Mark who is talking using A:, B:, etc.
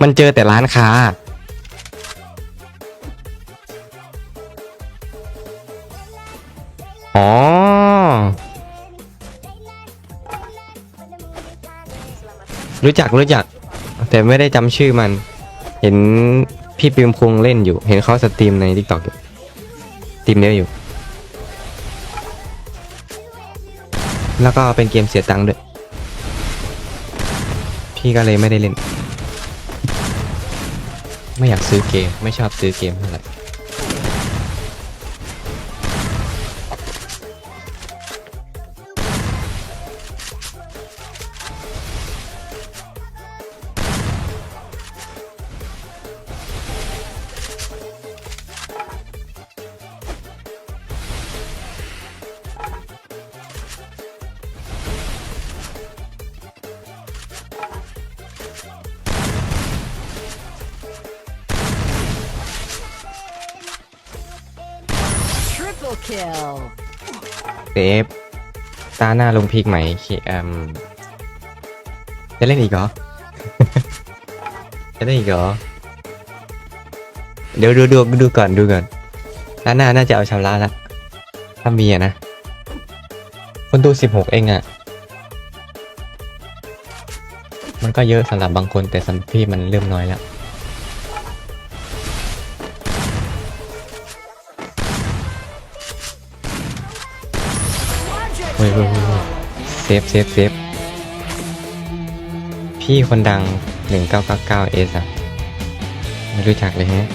A: มันเจอแต่ร้านค้า อ๋อ รู้จักรู้จัก แต่ไม่ได้จำชื่อมัน เห็นพี่ปิมคุงเล่นอยู่ เห็นเขาสตรีมใน t ิ k t o k อยู่สตรีมเยอะอยู่ แล้วก็เป็นเกมเสียตังค์ด้วย พี่ก็เลยไม่ได้เล่น ไม่อยากซื้อเกม ไม่ชอบซื้อเกมเท่าไหร่
B: Triple kill.
A: เซฟตาหน้าลงพีกไหมเคเอมจะเล่นอีกเหรอ จะเล่นอีกเหรอ เดี๋ยวดูดูดูก่อนดูก่อนตาหน้าน่าจะเอาชำระละถ้ามีอะนะ คนดูสิบหกเองอะมันก็เยอะสำหรับบางคนแต่สำหรับพี่มันเริ่มน้อยแล้ว เฮ้ยเฮ้ยเซฟเซฟเซฟพี่คนดัง 1999 S อะ ไม่รู้จักเลยฮะ